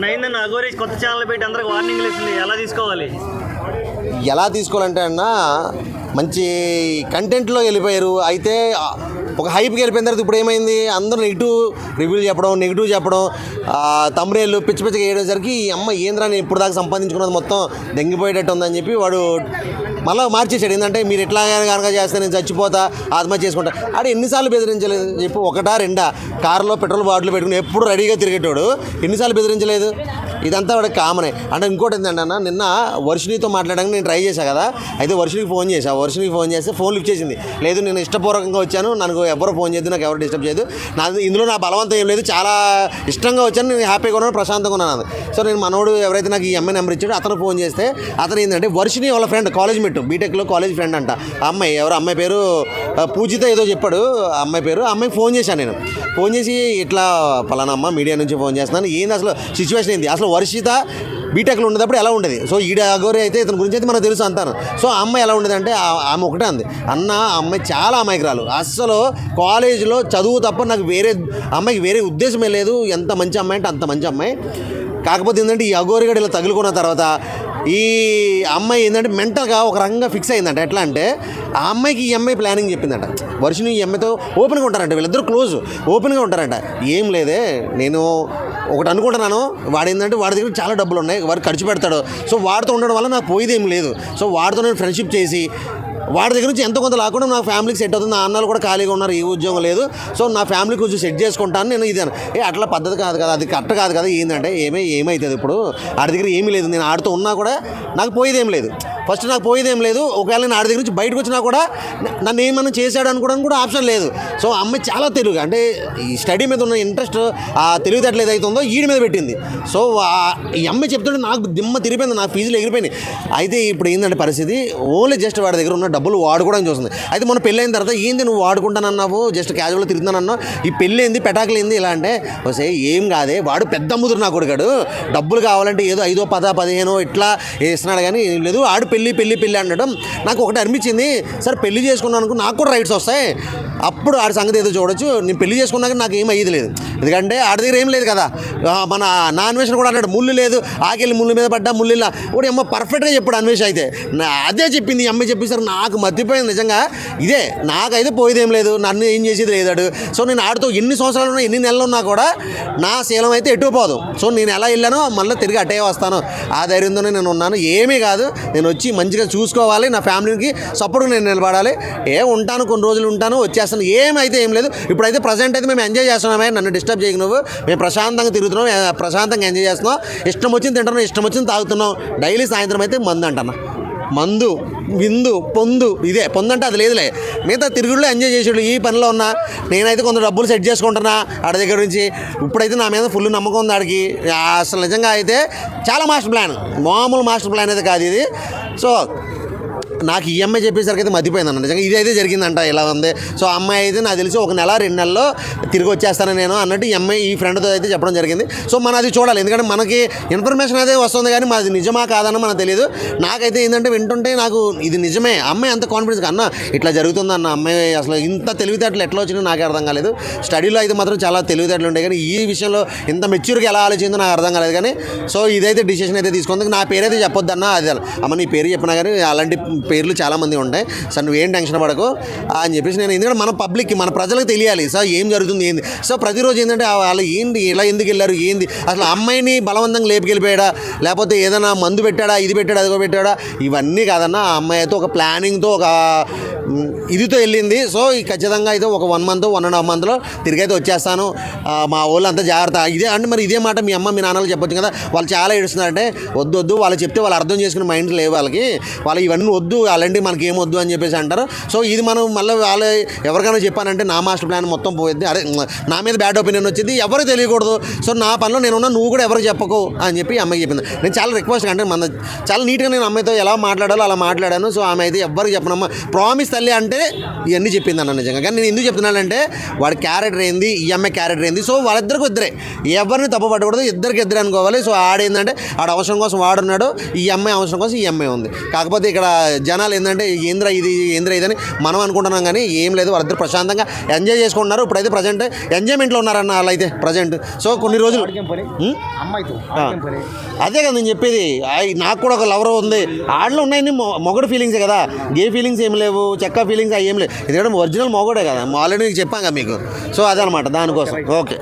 అన్న అయిందన్న అగోరి కొత్త ఛానల్ పెట్టి అందరికి వార్నింగ్ ఇస్తుంది. ఎలా తీసుకోవాలి? ఎలా తీసుకోవాలంటే అన్న మంచి కంటెంట్లో వెళ్ళిపోయారు. అయితే ఒక హైప్కి వెళ్ళిపోయిన తర్వాత ఇప్పుడు ఏమైంది అందరూ నెగిటివ్ రివ్యూలు చెప్పడం నెగిటివ్ చెప్పడం తమ్ముడేళ్ళు పిచ్చి పిచ్చిగా వేయడానికి ఈ అమ్మ ఏంద్రా నేను ఇప్పుడు దాకా సంపాదించుకున్నది మొత్తం దెంగిపోయేటట్టు ఉందని చెప్పి వాడు మళ్ళీ మార్చేసాడు ఏంటంటే మీరు ఎట్లా కనుక చేస్తే నేను చచ్చిపోతా ఆత్మహత్య చేసుకుంటా. ఆడ ఎన్నిసార్లు బెదిరించలేదు? చెప్పి ఒకటా రెండా? కారులో పెట్రోల్ బాటిల్ పెట్టుకుని ఎప్పుడు రెడీగా తిరిగేటోడు? ఎన్నిసార్లు బెదిరించలేదు? ఇదంతా కూడా కామనే. అంటే ఇంకోటి ఏంటంటే అన్న నిన్న వర్షినితో మాట్లాడడానికి నేను ట్రై చేశాను కదా అయితే వర్షినికి ఫోన్ చేశా. వర్షినికి ఫోన్ చేస్తే ఫోన్ లిఫ్ట్ చేసింది. లేదు నేను ఇష్టపూర్వకంగా వచ్చాను నాకు ఎవరు ఫోన్ చేయదు నాకు ఎవరు డిస్టర్బ్ చేయదు నా ఇందులో నా బలవంతం ఏం లేదు చాలా ఇష్టంగా వచ్చాను నేను హ్యాపీగా ఉన్నాను ప్రశాంతంగా ఉన్నాను సో నేను మనోడు ఎవరైతే నాకు ఈ అమ్మాయి నెంబర్ ఇచ్చాడో అతను ఫోన్ చేస్తే అతను ఏంటంటే వర్షిని వాళ్ళ ఫ్రెండ్ కాలేజ్ మెట్టు బీటెక్లో కాలేజ్ ఫ్రెండ్ అంట. అమ్మాయి ఎవరు అమ్మాయి పేరు పూజిత ఏదో చెప్పాడు అమ్మాయి పేరు. అమ్మాయి అమ్మాయికి ఫోన్ చేశాను నేను. ఫోన్ చేసి ఇట్లా పలానా అమ్మ మీడియా నుంచి ఫోన్ చేస్తున్నాను. ఏంది అసలు సిచ్యువేషన్ ఏంది? అసలు వర్షిత బీటెక్లో ఉండేటప్పుడు ఎలా ఉండేది? సో ఈడ అగోరి అయితే ఇతని గురించి అయితే మనకు తెలుసు అంతాను సో ఆ అమ్మాయి ఎలా ఉండేది అంటే ఆ- ఆమె ఒకటే అంది. అన్న అమ్మాయి చాలా అమాయకురాలు. అస్సలు కాలేజీలో చదువు తప్ప నాకు వేరే అమ్మాయికి వేరే ఉద్దేశమే లేదు. ఎంత మంచి అమ్మాయి అంటే అంత మంచి అమ్మాయి. కాకపోతే ఏంటంటే ఈ అఘోరిగడ ఇలా తగులుకున్న తర్వాత ఈ అమ్మాయి ఏంటంటే మెంటల్గా ఒక రకంగా ఫిక్స్ అయిందంట. ఎట్లా అంటే ఆ అమ్మాయికి ఈ అమ్మాయి ప్లానింగ్ చెప్పిందంట. వర్షిని ఈ అమ్మాయితో ఓపెన్గా ఉంటారంట. వీళ్ళిద్దరు క్లోజ్ ఓపెన్గా ఉంటారంట. ఏం లేదే నేను ఒకటి అనుకుంటున్నాను. వాడు ఏంటంటే వాడి దగ్గర చాలా డబ్బులు ఉన్నాయి. వాడు ఖర్చు పెడతాడు. సో వాడితో ఉండడం వల్ల నాకు ఏం లేదు. సో వాడితో నేను ఫ్రెండ్షిప్ చేసి వాడి దగ్గర నుంచి ఎంతో కొంత లాకుండా నా ఫ్యామిలీకి సెట్ అవుతుంది. నా అన్నలు కూడా ఖాళీగా ఉన్నారు ఏ ఉద్యోగం లేదు. సో నా ఫ్యామిలీ కొంచెం సెట్ చేసుకుంటాను. నేను ఇదాను ఏ అట్లా పద్ధతి కాదు కదా అది కరెక్ట్ కాదు కదా ఏంటంటే ఏమే ఏమవుతుంది ఇప్పుడు? ఆడి దగ్గర ఏమీ లేదు. నేను ఆడుతూ ఉన్నా కూడా నాకు పోయేదేం లేదు. ఫస్ట్ నాకు పోయేదేం లేదు. ఒకవేళ నేను ఆడి దగ్గర నుంచి బయటకు వచ్చినా కూడా నన్ను ఏమన్నా చేశాడు అనుకోవడానికి కూడా ఆప్షన్ లేదు. సో అమ్మాయి చాలా తెలుగు. అంటే ఈ స్టడీ మీద ఉన్న ఇంట్రెస్ట్ ఆ తెలివితేటలు ఉందో ఈడి మీద పెట్టింది. సో ఈ అమ్మాయి చెప్తుంటే నాకు దిమ్మ తిరిగిపోయింది. నా ఫీజులు ఎగిరిపోయినాయి. అయితే ఇప్పుడు ఏంటంటే పరిస్థితి? ఓన్లీ జస్ట్ వాడి దగ్గర ఉన్న డబ్బులు వాడుకోవడానికి చూస్తుంది. అయితే మన పెళ్ళైన తర్వాత ఏంది నువ్వు వాడుకుంటానన్నావు? జస్ట్ క్యాజువల్గా తిరుగుతానన్నావు ఈ పెళ్ళి ఏంది పెటాకులు ఏంది? ఇలా అంటే వస్తే ఏం కాదే. వాడు పెద్ద ముదురు నా కొడుకాడు. డబ్బులు కావాలంటే ఏదో ఐదో పద పదిహేనో ఇట్లా వేస్తున్నాడు కానీ లేదు ఆడు పెళ్ళి పెళ్ళి పెళ్ళి అనడం నాకు ఒకటి అనిపించింది. సరే పెళ్ళి చేసుకున్నాను నాకు కూడా రైట్స్ వస్తాయి. అప్పుడు ఆడి సంగతి ఏదో చూడొచ్చు. నేను పెళ్ళి చేసుకున్నాక నాకు ఏం అయ్యేది లేదు. ఎందుకంటే ఆడి దగ్గర ఏం లేదు కదా. మన నా అన్వేషణ కూడా అన్నాడు ముళ్ళు లేదు ఆకెళ్ళి ముళ్ళు మీద పడ్డా ముళ్ళు ఇలా. కూడా ఏమో పర్ఫెక్ట్గా చెప్పాడు అన్వేషణ అయితే. అదే చెప్పింది అమ్మాయి చెప్పేసరికి నాకు మర్చిపోయింది నిజంగా. ఇదే నాకైతే పోయేదేం లేదు నన్ను ఏం చేసేది లేదాడు సో నేను ఆడుతూ ఎన్ని సంవత్సరాలు ఉన్నా ఎన్ని నెలలు ఉన్నా కూడా నా శీలం అయితే ఎటు పోదు. సో నేను ఎలా వెళ్ళానో మళ్ళీ తిరిగి అటే వస్తాను. ఆ ధైర్యంతోనే నేను ఉన్నాను. ఏమీ కాదు నేను వచ్చి మంచిగా చూసుకోవాలి నా ఫ్యామిలీకి సపోర్ట్గా నేను నిలబడాలి. ఏ ఉంటాను కొన్ని రోజులు ఉంటాను వచ్చేస్తాను ఏమైతే ఏం లేదు. ఇప్పుడైతే ప్రజెంట్ అయితే మేము ఎంజాయ్ చేస్తున్నామే. నన్ను డిస్టర్బ్ చేయకు నువ్వు. మేము ప్రశాంతంగా తిరుగుతున్నాం. ప్రశాంతంగా ఎంజాయ్ చేస్తున్నాం. ఇష్టం వచ్చింది తింటున్నాం. ఇష్టం వచ్చింది తాగుతున్నాం. డైలీ సాయంత్రం అయితే మందు అంటన్నా. మందు విందు పొందు ఇదే. పొందంటే అది లేదులే. మిగతా తిరుగుళ్ళు ఎంజాయ్ చేసేవాళ్ళు. ఈ పనిలో ఉన్నా నేనైతే కొంత డబ్బులు సెట్ చేసుకుంటున్నా ఆడ దగ్గర నుంచి. ఇప్పుడైతే నా మీద ఫుల్ నమ్మకం ఉంది ఆడికి. అసలు నిజంగా అయితే చాలా మాస్టర్ ప్లాన్ మామూలు మాస్టర్ ప్లాన్ అయితే కాదు ఇది. సో నాకు ఈ అమ్మాయి చెప్పేసరికి అయితే మతిపోయింది అన్న నిజంగా ఇదైతే జరిగిందంట ఇలా ఉంది? సో అమ్మాయి అయితే నాకు తెలిసి ఒక నెల రెండు నెలల్లో తిరిగి వచ్చేస్తాను నేను అన్నట్టు ఈ అమ్మాయి ఈ ఫ్రెండ్తో అయితే చెప్పడం జరిగింది. సో మనం అది చూడాలి. ఎందుకంటే మనకి ఇన్ఫర్మేషన్ అయితే వస్తుంది కానీ మాది నిజమా కాదని మనకు తెలియదు నాకైతే ఏంటంటే వింటుంటే నాకు ఇది నిజమే. అమ్మాయి అంత కాన్ఫిడెన్స్ అన్న ఇట్లా జరుగుతుంది అన్న అమ్మాయి అసలు ఇంత తెలివితేటలు ఎట్లా వచ్చినా నాకు అర్థం కాలేదు. స్టడీలో అయితే మాత్రం చాలా తెలివితేటలు ఉంటాయి కానీ ఈ విషయంలో ఇంత మెచ్యూర్గా ఎలా ఆలోచిందో నాకు అర్థం కాలేదు కానీ సో ఇదైతే డిసిషన్ అయితే తీసుకుంది. నా పేరైతే చెప్పొద్దు అన్న అది అమ్మ నీ పేరు చెప్పినా కానీ అలాంటి పేర్లు చాలామంది ఉంటాయి. సార్ నువ్వేం టెన్షన్ పడకు. అని చెప్పేసి నేను ఎందుకంటే మన పబ్లిక్కి మన ప్రజలకు తెలియాలి. సార్ ఏం జరుగుతుంది? ఏంది? సో ప్రతిరోజు ఏంటంటే వాళ్ళు ఏంటి ఇలా ఎందుకు వెళ్ళారు? ఏంది? అసలు అమ్మాయిని బలవంతంగా లేపుకెళ్ళిపోయాడా? లేకపోతే ఏదైనా మందు పెట్టాడా? ఇది పెట్టాడా? అదిగో పెట్టాడా? ఇవన్నీ కాదన్నా ఆ అమ్మాయి అయితే ఒక ప్లానింగ్తో ఒక ఇదితో వెళ్ళింది. సో ఈ ఖచ్చితంగా అయితే ఒక one month one and half మంత్లో తిరిగి అయితే వచ్చేస్తాను. మా వాళ్ళు అంతా జాగ్రత్త. ఇదే అంటే మరి ఇదే మాట మీ అమ్మ మీ నాన్నలు చెప్పొచ్చు కదా. వాళ్ళు చాలా ఏడుస్తున్నారంటే వద్దు వద్దు. వాళ్ళు చెప్తే వాళ్ళు అర్థం చేసుకునే మైండ్ లేవు వాళ్ళకి. వాళ్ళు ఇవన్నీ వద్దు అలాంటి మనకి ఏం వద్దు అని చెప్పేసి అంటారు. సో ఇది మనం మళ్ళీ వాళ్ళు ఎవరికైనా చెప్పానంటే నా మాస్టర్ ప్లాన్ మొత్తం పోయింది. అదే నా మీద బ్యాడ్ ఒపీనియన్ వచ్చింది ఎవరు తెలియకూడదు. సో నా పనిలో నేను ఉన్నా నువ్వు కూడా ఎవరు చెప్పకు అని చెప్పి అమ్మాయి చెప్పింది. నేను చాలా రిక్వెస్ట్ అంటే మన చాలా నీట్గా నేను అమ్మాయితో ఎలా మాట్లాడాలో అలా మాట్లాడాను. సో ఆమె అయితే ఎవరికి చెప్పనమ్మా. ప్రామిస్ తల్లి అంటే ఇవన్నీ చెప్పింది అన్న నిజంగా. కానీ నేను ఎందుకు చెప్తున్నానంటే వాడి క్యారెక్టర్ ఏంది ఈ అమ్మాయి క్యారెక్టర్ ఏంది. సో వాళ్ళిద్దరికి ఇద్దరే. ఎవరిని తప్పు పట్టకూడదు ఇద్దరికి ఇద్దరు అనుకోవాలి. సో ఆడేందంటే ఆడ అవసరం కోసం వాడున్నాడు ఈ అమ్మాయి అవసరం కోసం ఈ అమ్మాయి ఉంది. కాకపోతే ఇక్కడ జనాలు ఏంటంటే ఏంద్ర ఇది ఏంద్ర ఇది అని మనం అనుకుంటున్నాం కానీ ఏం లేదు. వాళ్ళిద్దరు ప్రశాంతంగా ఎంజాయ్ చేసుకుంటున్నారు. ఇప్పుడైతే ప్రజెంట్ ఎంజాయ్మెంట్లో ఉన్నారన్న వాళ్ళైతే ప్రజెంట్. సో కొన్ని రోజులు. అదే కదా నేను చెప్పేది. నాకు కూడా ఒక లవర్ ఉంది. ఆడలో ఉన్నాయని మొగడు ఫీలింగ్స్ కదా. గే ఫీలింగ్స్ ఏం లేవు చెక్క ఫీలింగ్స్ అవి ఏం లేవు. ఎందుకంటే ఒరిజినల్ మొగడే కదా. ఆల్రెడీ మీకు చెప్పాం కదా మీకు. సో అదనమాట దానికోసం. ఓకే.